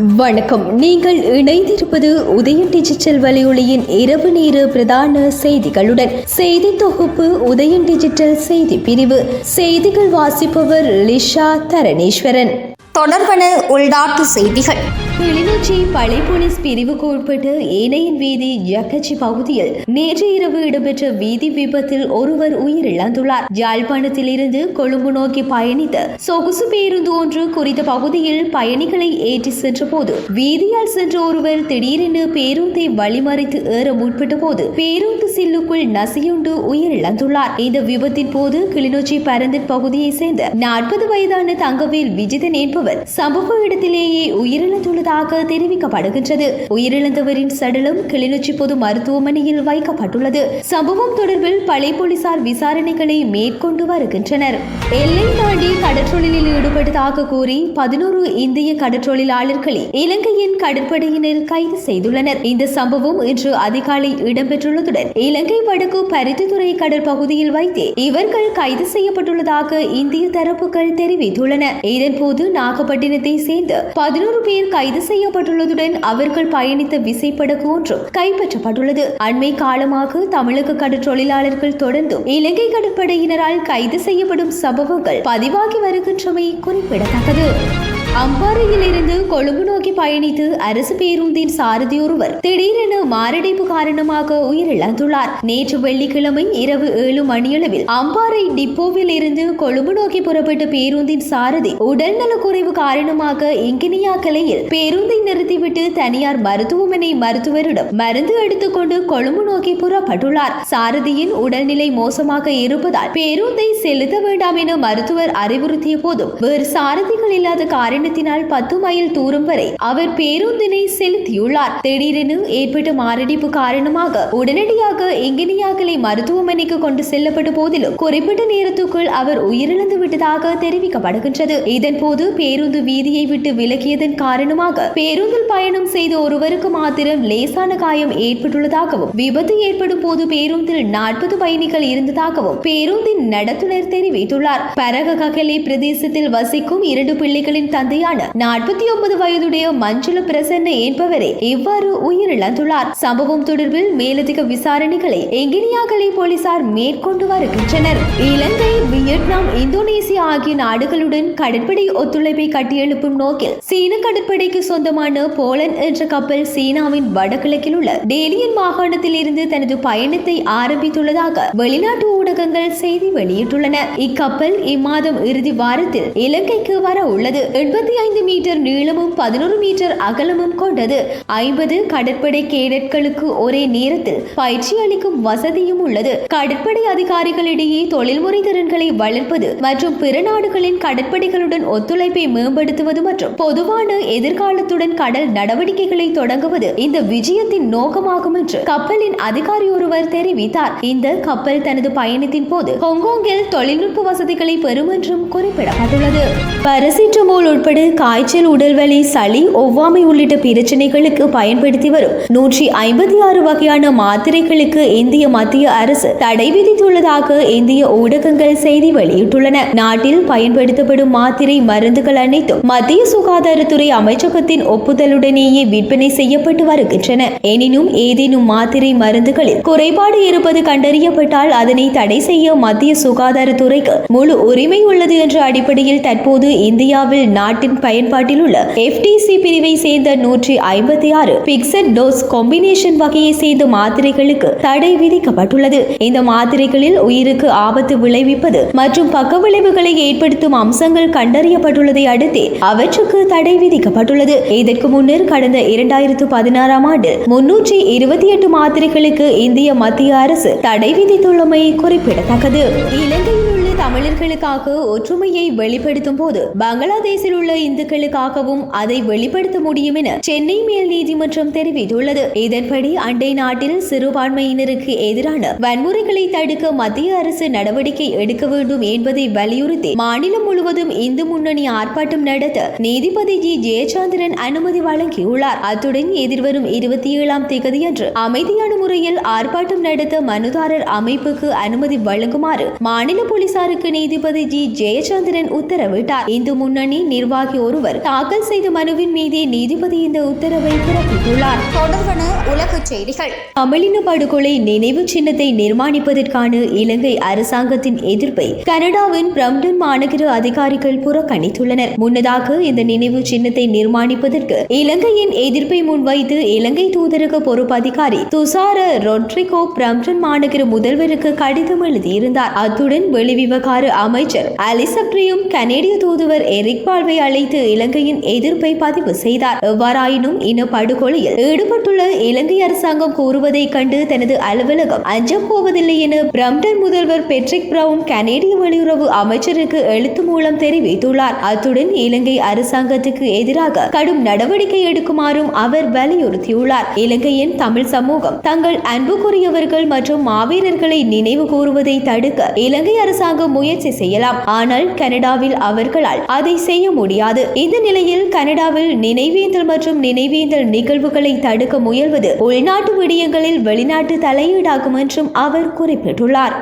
வணக்கம். நீங்கள் இணைந்திருப்பது உதயம் டிஜிட்டல் வலையொலியின் இரவு நேர பிரதான செய்திகளுடன் செய்தி தொகுப்பு உதயம் டிஜிட்டல் செய்தி பிரிவு. செய்திகள் வாசிப்பவர் லிஷா தரணேஸ்வரன். தொடர்பன உள்நாட்டு செய்திகள். கிளிநொச்சி பழை போலீஸ் பிரிவுக்கு உட்பட்ட ஏனையின் வீதி ஜக்கச்சி பகுதியில் நேற்று இரவு இடம்பெற்ற வீதி விபத்தில் ஒருவர் உயிரிழந்துள்ளார் யாழ்ப்பாணத்தில் இருந்து கொழும்பு நோக்கி பயணித்த சொகுசு பேருந்து ஒன்று குறித்த பகுதியில் பயணிகளை ஏற்றி சென்ற போது வீதியால் சென்ற ஒருவர் திடீரென பேருந்தை வழிமறைத்து ஏற முற்பட்ட போது பேருந்து சில்லுக்குள் நசியுண்டு உயிரிழந்துள்ளார் இந்த விபத்தின் போது கிளிநொச்சி பரந்தன் பகுதியை சேர்ந்த நாற்பது வயதான தங்கவேல் விஜிதன் என்பவர் சம்பவ இடத்திலேயே உயிரிழந்துள்ளதாக தெரிவிக்கப்படுகின்றது. உயிரிழந்தவரின் சடலம் கிளிநொச்சி பொது மருத்துவமனையில் வைக்கப்பட்டுள்ளது. சம்பவம் தொடர்பில் பழைய போலீசார் விசாரணைகளை மேற்கொண்டு வருகின்றனர். எல்லை தாண்டி கடற்றொழிலில் ஈடுபட்டதாக கூறி பதினோரு இந்திய கடற்றொழிலாளர்களை இலங்கையின் கடற்படையினர் கைது செய்துள்ளனர். இந்த சம்பவம் இன்று அதிகாலை இடம்பெற்றுள்ளதுடன் இலங்கை வடக்கு பருத்தித்துறை கடற்பகுதியில் வைத்து இவர்கள் கைது செய்யப்பட்டுள்ளதாக இந்திய தரப்புகள் தெரிவித்துள்ளன. இதன்போது நாகப்பட்டினத்தை சேர்ந்த பதினோரு பேர் கைது செய்யப்பட்டுள்ளதுடன் அவர்கள் பயணித்த விசைப்படகு ஒன்றும் கைப்பற்றப்பட்டுள்ளது. அண்மை காலமாக தமிழக கடற்றொழிலாளர்கள் தொடர்ந்தும் இலங்கை கடற்படையினரால் கைது செய்யப்படும் சம்பவங்கள் பதிவாகி வருகின்றமை குறிப்பிடத்தக்கது. அம்பாறையிலிருந்து கொழும்பு நோக்கி பயணித்து அரசு பேருந்தின் சாரதி ஒருவர் திடீரென மாரடைப்பு காரணமாக உயிரிழந்துள்ளார். நேற்று வெள்ளிக்கிழமை இரவு ஏழு மணியளவில் அம்பாறை டிப்போவில் இருந்து கொழும்பு நோக்கி புறப்பட்ட பேருந்தின் சாரதி உடல்நலக் குறைவு காரணமாக இங்கினியா கிளையில் பேருந்தை நிறுத்திவிட்டு தனியார் மருத்துவமனை மருத்துவரிடம் மருந்து எடுத்துக்கொண்டு கொழும்பு நோக்கி புறப்பட்டுள்ளார். சாரதியின் உடல்நிலை மோசமாக இருப்பதால் பேருந்தை செலுத்த வேண்டாம் என மருத்துவர் அறிவுறுத்திய போதும் வேறு சாரதிகள் இல்லாத காரணம் காரணத்தினால் பத்து மைல் தூரம் வரை அவர் பேருந்தினை செலுத்தியுள்ளார். திடீரென ஏற்பட்ட மாரடைப்பு காரணமாக உடனடியாக எங்கினியாக்களை மருத்துவமனைக்கு கொண்டு செல்லப்பட்ட போதிலும் குறிப்பிட்ட நேரத்துக்குள் அவர் உயிரிழந்து விட்டதாக தெரிவிக்கப்படுகின்றது. இதன்போது பேருந்து வீதியை விட்டு விலகியதன் காரணமாக பேருந்தில் பயணம் செய்த ஒருவருக்கு மாத்திரம் லேசான காயம் ஏற்பட்டுள்ளதாகவும் விபத்து ஏற்படும் போது பேருந்தில் நாற்பது பயணிகள் இருந்ததாகவும் பேருந்தின் நடத்துனர் தெரிவித்துள்ளார். பரககலே பிரதேசத்தில் வசிக்கும் இரண்டு பிள்ளைகளின் தந்தையான நாற்பத்தி ஒன்பது வயதுடைய மஞ்சுள பிரசன்ன என்பவரே இவ்வாறு உயிரிழந்துள்ளார்? சம்பவம் தொடர்பில் மேலதிக விசாரணைகளை எங்கினியாகலை போலீசார் மேற்கொண்டு வருகின்றனர். இலங்கை வியட்நாம் இந்தோனேசியா ஆகிய நாடுகளுடன் கடற்படை ஒத்துழைப்பை கட்டியெழுப்பும் நோக்கில் சீன கடற்படைக்கு சொந்தமான போலன் என்ற கப்பல் சீனாவின் வடகிழக்கில் உள்ள டேலியன் மாகாணத்தில் இருந்து தனது பயணத்தை ஆரம்பித்துள்ளதாக வெளிநாட்டு ஊடகங்கள் செய்தி வெளியிட்டுள்ளன. இக்கப்பல் இம்மாதம் இறுதி வாரத்தில் இலங்கைக்கு வர உள்ளது. இருபத்தி ஐந்து மீட்டர் நீளமும் பதினோரு மீட்டர் அகலமும் கொண்டது. ஐம்பது கடற்படை கேடட்களுக்கு ஒரே நேரத்தில் பயிற்சி அளிக்கும் வசதியும் உள்ளது. கடற்படை அதிகாரிகளிடையே தொழில்முறை திறன்களை வளர்ப்பது மற்றும் பிற நாடுகளின் கடற்படைகளுடன் ஒத்துழைப்பை மேம்படுத்துவது மற்றும் பொதுவான எதிர்காலத்துடன் கடல் நடவடிக்கைகளை தொடங்குவது இந்த விஜயத்தின் நோக்கமாகும் என்று கப்பலின் அதிகாரி ஒருவர் தெரிவித்தார். இந்த கப்பல் தனது பயணத்தின் போது ஹாங்காங்கில் தொழில்நுட்ப வசதிகளை பெறும் என்றும் குறிப்பிடப்பட்டுள்ளது. பரசிட்டமோல் உட்பட காய்ச்சல் உடல்வலி சளி ஒவ்வாமை உள்ளிட்ட பிரச்சனைகளுக்கு பயன்படுத்தி வரும் நூற்றி ஐம்பத்தி ஆறு வகையான மாத்திரைகளுக்கு இந்திய மத்திய அரசு தடை விதித்துள்ளதாக இந்திய ஊடகங்கள் செய்தி வெளியிட்டுள்ளன. நாட்டில் பயன்படுத்தப்படும் மாத்திரை மருந்துகள் அனைத்தும் மத்திய சுகாதாரத்துறை அமைச்சகத்தின் ஒப்புதலுடனேயே விற்பனை செய்யப்பட்டு வருகின்றன. எனினும் ஏதேனும் மாத்திரை மருந்துகளில் குறைபாடு இருப்பது கண்டறியப்பட்டால் அதனை தடை செய்ய மத்திய சுகாதாரத்துறைக்கு முழு உரிமை உள்ளது என்ற அடிப்படையில் தற்போது இந்தியாவில் நாட்டு நாட்டின் பயன்பாட்டில் உள்ள எஃப்டிசி பிரிவை சேர்ந்த நூற்றி ஐம்பத்தி ஆறு பிக்சட் டோஸ் காம்பினேஷன் வகையை சேர்ந்த மாத்திரைகளுக்கு தடை விதிக்கப்பட்டுள்ளது. இந்த மாத்திரைகளில் உயிருக்கு ஆபத்து விளைவிப்பது மற்றும் பக்க விளைவுகளை ஏற்படுத்தும் அம்சங்கள் கண்டறியப்பட்டுள்ளதை அடுத்து அவற்றுக்கு தடை விதிக்கப்பட்டுள்ளது. இதற்கு முன்னர் கடந்த இரண்டாயிரத்து பதினாறாம் ஆண்டு முன்னூற்றி இருபத்தி எட்டு மாத்திரைகளுக்கு இந்திய மத்திய அரசு தடை விதித்துள்ளமை குறிப்பிடத்தக்கது. இலங்கையில் தமிழர்களுக்காக ஒற்றுமையை வெளிப்படுத்தும் போது பங்களாதேஷில் உள்ள இந்துக்களுக்காகவும் அதை வெளிப்படுத்த முடியும் என சென்னை மேல் நீதிமன்றம் தெரிவித்துள்ளது. இதன்படி அண்டை நாட்டில் சிறுபான்மையினருக்கு எதிரான வன்முறைகளை தடுக்க மத்திய அரசு நடவடிக்கை எடுக்க வேண்டும் என்பதை வலியுறுத்தி மாநிலம் முழுவதும் இந்து முன்னணி ஆர்ப்பாட்டம் நடத்த நீதிபதி ஜி. ஜெயச்சந்திரன் அனுமதி வழங்கியுள்ளார். அத்துடன் எதிர்வரும் இருபத்தி ஏழாம் தேதியன்று அமைதியான முறையில் ஆர்ப்பாட்டம் நடத்த மனுதாரர் அமைப்புக்கு அனுமதி வழங்குமாறு மாநில போலீசார் போலீசாருக்கு நீதிபதி ஜி. ஜெயச்சந்திரன் உத்தரவிட்டார். இந்து முன்னணி நிர்வாகி ஒருவர் தாக்கல் செய்த மனுவின் மீதே நீதிபதி இந்த உத்தரவை பிறப்பித்துள்ளார். தொடர்பான உலகச் செய்திகள். தமிழின படுகொலை நினைவு சின்னத்தை நிர்மாணிப்பதற்கான இலங்கை அரசாங்கத்தின் எதிர்ப்பை கனடாவின் பிரம்டன் மாநகர அதிகாரிகள் புறக்கணித்துள்ளனர். முன்னதாக இந்த நினைவு சின்னத்தை நிர்மாணிப்பதற்கு இலங்கையின் எதிர்ப்பை முன்வைத்து இலங்கை தூதரக பொறுப்பு அதிகாரி துசார ரொட்ரிகோ பிரம்டன் மாநகர முதல்வருக்கு கடிதம் எழுதியிருந்தார். அத்துடன் விவகார அமைச்சர் அலிசப்ரியும் கனேடிய தூதுவர் எரிக் பால்வை அழைத்து இலங்கையின் எதிர்ப்பை பதிவு செய்தார். எவ்வாறாயினும் இன படுகொலையில் ஈடுபட்டுள்ள இலங்கை அரசாங்கம் கூறுவதை கண்டு தனது அலுவலகம் அஞ்சப் போவதில்லை என பிரம்டன் முதல்வர் பெட்ரிக் பிரவுன் கனேடிய வெளியுறவு அமைச்சருக்கு எழுத்து மூலம் தெரிவித்துள்ளார். அத்துடன் இலங்கை அரசாங்கத்துக்கு எதிராக கடும் நடவடிக்கை எடுக்குமாறும் அவர் வலியுறுத்தியுள்ளார். இலங்கையின் தமிழ் சமூகம் தங்கள் அன்புக்குரியவர்கள் மற்றும் மாவீரர்களை நினைவு கூறுவதை தடுக்க இலங்கை அரசாங்கம் முயற்சி செய்யலாம். ஆனால் கனடாவில் அவர்களால் அதை செய்ய முடியாது. இந்த நிலையில் கனடாவில் நினைவேந்தல் மற்றும் நினைவேந்தல் நிகழ்வுகளை தடுக்க முயல்வது உள்நாட்டு விடயங்களில் வெளிநாட்டு தலையீடாகும் என்றும் அவர் குறிப்பிட்டுள்ளார்.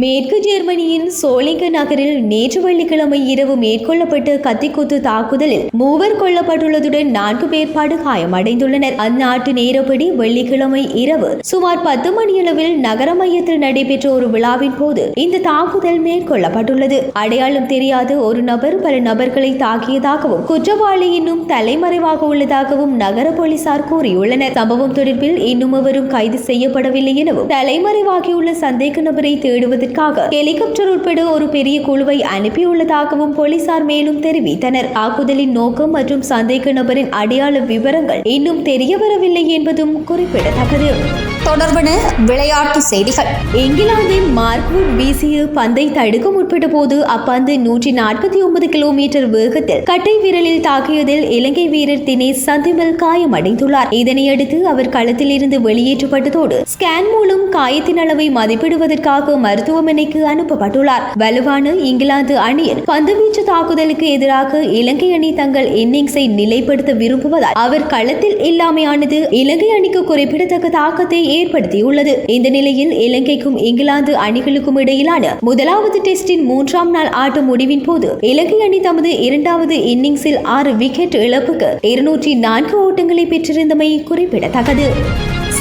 மேற்கு ஜெர்மனியின் சோலிங்க நகரில் நேற்று வெள்ளிக்கிழமை இரவு மேற்கொள்ளப்பட்ட கத்திக்குத்து தாக்குதலில் மூவர் கொல்லப்பட்டுள்ளதுடன் நான்கு பேர் படுகாயமடைந்துள்ளனர் அந்நாட்டு நேரப்படி வெள்ளிக்கிழமை இரவு சுமார் பத்து மணியளவில் நகர மையத்தில் நடைபெற்ற ஒரு விழாவின் போது இந்த தாக்குதல் மேற்கொள்ளப்பட்டுள்ளது. அடையாளம் தெரியாத ஒரு நபர் பல நபர்களை தாக்கியதாகவும் குற்றவாளி இன்னும் தலைமறைவாக உள்ளதாகவும் நகர போலீசார் கூறியுள்ளனர். சம்பவம் தொடர்பில் இன்னும் அவரும் கைது செய்யப்படவில்லை எனவும் தலைமறைவாகியுள்ள சந்தேக நபரை தேடுவது தேடுவதற்காக ஹெலிகாப்டர் உட்பட ஒரு பெரிய குழுவை அனுப்பியுள்ளதாகவும் போலீசார் மேலும் தெரிவித்தனர். தாக்குதலின் நோக்கம் மற்றும் சந்தேக நபரின் அடையாள விவரங்கள் இன்னும் தெரியவரவில்லை என்பதும் குறிப்பிடத்தக்கது. தொடர்பான விளையாட்டு செய்திகள். இங்கிலாந்தின் மார்க்வுட் வீசிய பந்தை தடுக்க முற்பட்ட போது அப்பந்து நூற்றி நாற்பத்தி ஒன்பது கிலோமீட்டர் வேகத்தில் கட்டை விரலில் தாக்கியதில் இலங்கை வீரர் தினேஷ் சந்திமல் காயமடைந்துள்ளார். இதனையடுத்து அவர் களத்தில் இருந்து வெளியேற்றப்பட்டதோடு ஸ்கேன் மூலம் காயத்தின் அளவை மதிப்பிடுவதற்காக மருத்துவமனைக்கு அனுப்பப்பட்டுள்ளார். வலுவான இங்கிலாந்து அணியின் பந்துவீச்சு தாக்குதலுக்கு எதிராக இலங்கை அணி தங்கள் இன்னிங்ஸை நிலைப்படுத்த விரும்புவதால் அவர் களத்தில் இல்லாமையானது இலங்கை அணிக்கு குறிப்பிடத்தக்க தாக்கத்தை ஏற்படுத்தியுள்ளது. இந்த நிலையில் இலங்கைக்கும் இங்கிலாந்து அணிகளுக்கும் இடையிலான முதலாவது டெஸ்டின் மூன்றாம் நாள் ஆட்ட முடிவின் போது இலங்கை அணி தமது இரண்டாவது இன்னிங்ஸில் ஆறு விக்கெட் இழப்புக்கு இருநூற்றி நான்கு ஓட்டங்களை பெற்றிருந்தமை குறிப்பிடத்தக்கது.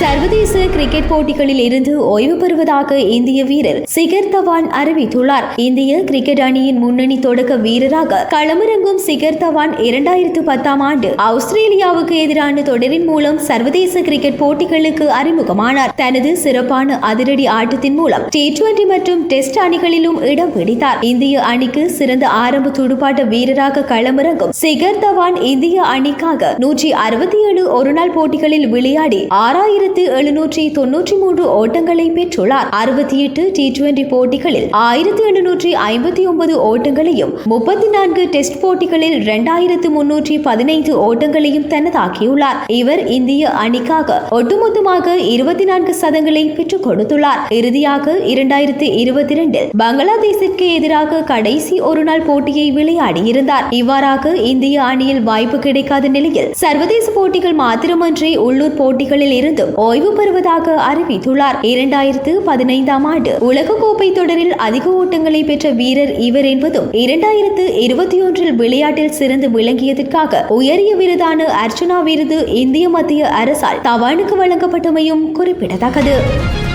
சர்வதேச கிரிக்கெட் போட்டிகளில் இருந்து ஓய்வு பெறுவதாக இந்திய வீரர் சிகர் தவான் அறிவித்துள்ளார். இந்திய கிரிக்கெட் அணியின் முன்னணி தொடக்க வீரராக களமிறங்கும் சிகர் தவான் இரண்டாயிரத்து பத்தாம் ஆண்டு ஆஸ்திரேலியாவுக்கு எதிரான தொடரின் மூலம் சர்வதேச கிரிக்கெட் போட்டிகளுக்கு அறிமுகமானார். தனது சிறப்பான அதிரடி ஆட்டத்தின் மூலம் டி டுவெண்டி மற்றும் டெஸ்ட் அணிகளிலும் இடம் பிடித்தார். இந்திய அணிக்கு சிறந்த ஆரம்ப துடுப்பாட்ட வீரராக களமிறங்கும் சிகர் தவான் இந்திய அணிக்காக நூற்றி அறுபத்தி ஏழு ஒருநாள் போட்டிகளில் விளையாடி ஆறாயிரத்து எழுநூற்றி தொன்னூற்றி மூன்று ஓட்டங்களை பெற்றுள்ளார். அறுபத்தி எட்டு டி டுவெண்டி போட்டிகளில் ஆயிரத்தி எழுநூற்றி ஐம்பத்தி ஒன்பது ஓட்டங்களையும் முப்பத்தி நான்கு டெஸ்ட் போட்டிகளில் இரண்டாயிரத்து முன்னூற்றி பதினைந்து ஓட்டங்களையும் தனதாக்கியுள்ளார். இவர் இந்திய அணிக்காக ஒட்டுமொத்தமாக இருபத்தி நான்கு சதங்களை பெற்றுக் கொடுத்துள்ளார். இறுதியாக இரண்டாயிரத்து இருபத்தி இரண்டில் பங்களாதேசிற்கு எதிராக கடைசி ஒருநாள் போட்டியை விளையாடியிருந்தார். இவ்வாறாக இந்திய அணியில் வாய்ப்பு கிடைக்காத நிலையில் சர்வதேச போட்டிகள் மாத்திரமன்றி உள்ளூர் போட்டிகளில் இருந்தும் ஓய்வு பெறுவதாக அறிவித்துள்ளார். இரண்டாயிரத்து பதினைந்தாம் ஆண்டு உலகக்கோப்பை தொடரில் அதிக ஓட்டங்களை பெற்ற வீரர் இவர் என்பதும் இரண்டாயிரத்து இருபத்தி ஒன்றில் விளையாட்டில் சிறந்து விளங்கியதற்காக உயரிய விருதான அர்ச்சனா விருது இந்திய மத்திய அரசால் தவானுக்கு வழங்கப்பட்டமையும் குறிப்பிடத்தக்கது.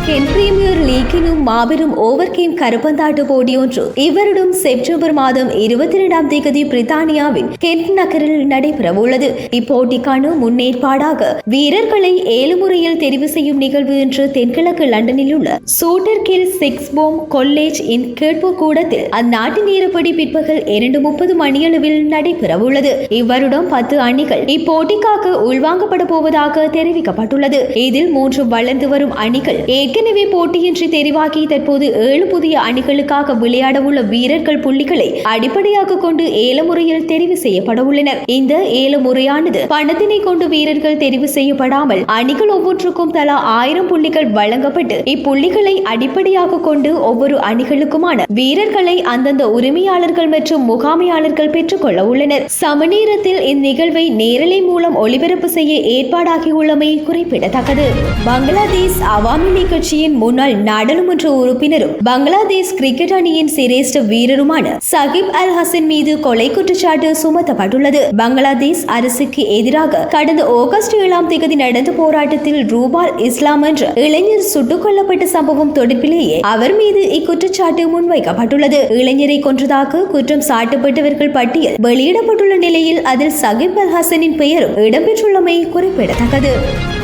தென் பிரீமியர் லீக்கினும் மாபெரும் ஓவர் கேம் கருப்பந்தாட்ட போட்டியொன்று இவருடன் செப்டம்பர் மாதம் இருபத்தி இரண்டாம் தேதி பிரித்தானியாவின் கென்ட் நகரில் நடைபெறவுள்ளது இப்போட்டிக்கான முன்னேற்பாடாக வீரர்களை ஏழு முறையில் தெரிவு செய்யும் நிகழ்வு இன்று தென்கிழக்கு லண்டனில் உள்ள சூட்டர் கில் சிக்ஸ் போம் கொல்லேஜ் இன் கேட்போ கூடத்தில் அந்நாட்டு நேரப்படி பிற்பகல் இரண்டு முப்பது மணியளவில் நடைபெறவுள்ளது இவ்வருடம் பத்து அணிகள் இப்போட்டிக்காக உள்வாங்கப்பட போவதாக தெரிவிக்கப்பட்டுள்ளது இதில் மூன்று வளர்ந்து வரும் அணிகள் ஏற்கனவே போட்டியின்றி தெரிவாகி தற்போது ஏழு புதிய அணிகளுக்காக விளையாட உள்ள வீரர்கள் புள்ளிகளை அடிப்படையாக கொண்டு ஏலமுறையில் தெரிவு செய்யப்பட உள்ளனர். இந்த ஏலமுறையானது பணத்தினை கொண்டு வீரர்கள் தெரிவு செய்யப்படாமல் அணிகள் ஒவ்வொன்றுக்கும் தலா ஆயிரம் புள்ளிகள் வழங்கப்பட்டு இப்புள்ளிகளை அடிப்படையாக கொண்டு ஒவ்வொரு அணிகளுக்குமான வீரர்களை அந்தந்த உரிமையாளர்கள் மற்றும் முகாமையாளர்கள் பெற்றுக்கொள்ள உள்ளனர். சமநேரத்தில் இந்நிகழ்வை நேரலை மூலம் ஒளிபரப்பு செய்ய ஏற்பாடாகியுள்ளமை குறிப்பிடத்தக்கது. பங்களாதேஷ் அவாமி லீக் கட்சியின் முன்னாள் நாடாளுமன்ற உறுப்பினரும் பங்களாதேஷ் கிரிக்கெட் அணியின் சிரேஷ்ட வீரருமான சகிப் அல் ஹசன் மீது கொலை குற்றச்சாட்டு சுமத்தப்பட்டுள்ளது. பங்களாதேஷ் அரசுக்கு எதிராக கடந்த ஆகஸ்ட் ஏழாம் தேதி நடந்த போராட்டத்தில் ரூபால் இஸ்லாம் என்ற இளைஞர் சுட்டுக் கொல்லப்பட்ட சம்பவம் தொடர்பிலேயே அவர் மீது இக்குற்றச்சாட்டு முன்வைக்கப்பட்டுள்ளது. இளைஞரை கொன்றதாக குற்றம் சாட்டப்பட்டவர்கள் பட்டியல் வெளியிடப்பட்டுள்ள நிலையில் அதில் சகிப் அல் ஹசனின் பெயரும் இடம்பெற்றுள்ளமை குறிப்பிடத்தக்கது.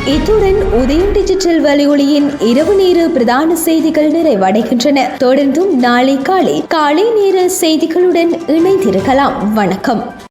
இத்துடன் உதயம் டிஜிட்டல் வலியொலியின் இரவு நேர பிரதான செய்திகள் நிறைவடைகின்றன. தொடர்ந்தும் நாளை காலை காலை நேர செய்திகளுடன் இணைந்திருக்கலாம். வணக்கம்.